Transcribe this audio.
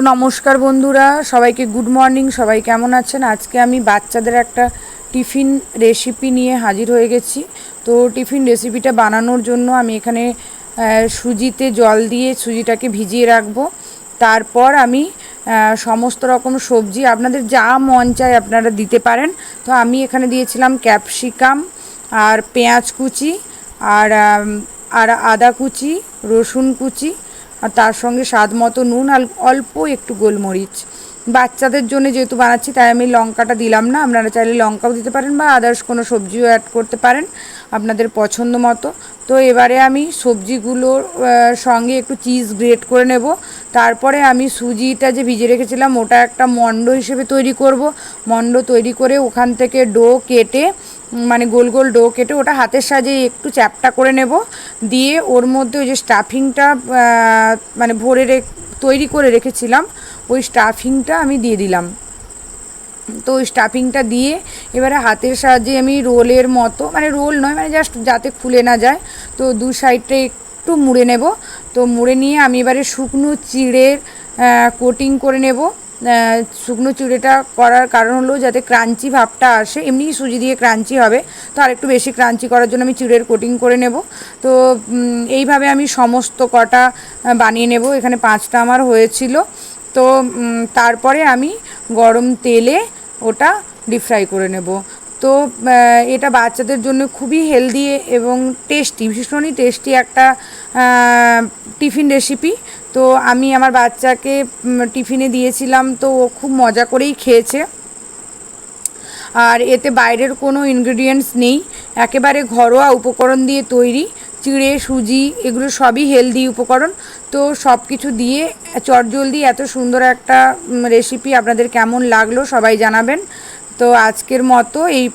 তো নমস্কার বন্ধুরা, সবাইকে গুড মর্নিং সবাই কেমন আছেন? আজকে আমি বাচ্চাদের একটা টিফিন রেসিপি নিয়ে হাজির হয়ে গেছি। তো টিফিন রেসিপিটা বানানোর জন্য আমি এখানে সুজিতে জল দিয়ে সুজিটাকে ভিজিয়ে রাখব। তারপর আমি সমস্ত রকম সবজি, আপনাদের যা মন চায় আপনারা দিতে পারেন। তো আমি এখানে দিয়েছিলাম ক্যাপসিকাম আর পেঁয়াজ কুচি, আর আর আদা কুচি, রসুন কুচি আর তার সঙ্গে স্বাদ মতো নুন আর অল্প একটু গোলমরিচ। বাচ্চাদের জন্য যেহেতু বানাচ্ছি, তাই আমি লঙ্কাটা দিলাম না। আপনারা চাইলে লঙ্কাও দিতে পারেন বা আদার্স কোনো সবজিও অ্যাড করতে পারেন আপনাদের পছন্দ মতো। তো এবারে আমি সবজিগুলোর সঙ্গে একটু চিজ গ্রেট করে নেব। তারপরে আমি সুজিটা যে ভিজে রেখেছিলাম, ওটা একটা মণ্ড হিসেবে তৈরি করব। মণ্ড তৈরি করে ওখান থেকে ডো কেটে মানে গোল গোল ডো কেটে ওটা হাতের সাহায্যে একটু চ্যাপটা করে নেব। দিয়ে ওর মধ্যে ওই যে স্টাফিংটা মানে ভরে তৈরি করে রেখেছিলাম, ওই স্টাফিংটা আমি দিয়ে দিলাম। তো ওই স্টাফিংটা দিয়ে এবারে হাতের সাহায্যে আমি রোলের মতো মানে রোল নয় মানে জাস্ট যাতে খুলে না যায়, তো দু সাইডটা একটু মুড়ে নেব। তো মুড়ে নিয়ে আমি এবারে শুকনো চিড়ের কোটিং করে নেব। শুকনো চিড়েটা করার কারণ হলো যাতে ক্রাঞ্চি ভাবটা আসে। এমনি সুজি দিয়ে ক্রাঞ্চি হবে, তো আর একটু বেশি ক্রাঞ্চি করার জন্য আমি চিড়ের কোটিং করে নেব। তো এইভাবে আমি সমস্ত কটা বানিয়ে নেব। এখানে পাঁচটা আমার হয়েছিল। তো তারপরে আমি গরম তেলে ওটা ডিপ ফ্রাই করে নেব। তো এটা বাচ্চাদের জন্য খুবই হেলদি এবং টেস্টি ভীষণই টেস্টি একটা টিফিন রেসিপি তো আমি আমার বাচ্চাকে টিফিনে দিয়েছিলাম, তো ও খুব মজা করেই খেয়েছে। আর এতে বাইরের কোনো ইনগ্রিডিয়েন্টস নেই। একেবারে ঘরোয়া উপকরণ দিয়ে তৈরি, চিড়ে, সুজি, এগুলো সবই হেলদি উপকরণ। তো সব কিছু দিয়ে, চটজলদি এত সুন্দর একটা রেসিপি আপনাদের কেমন লাগল সবাই জানাবেন। তো আজকের মতো এই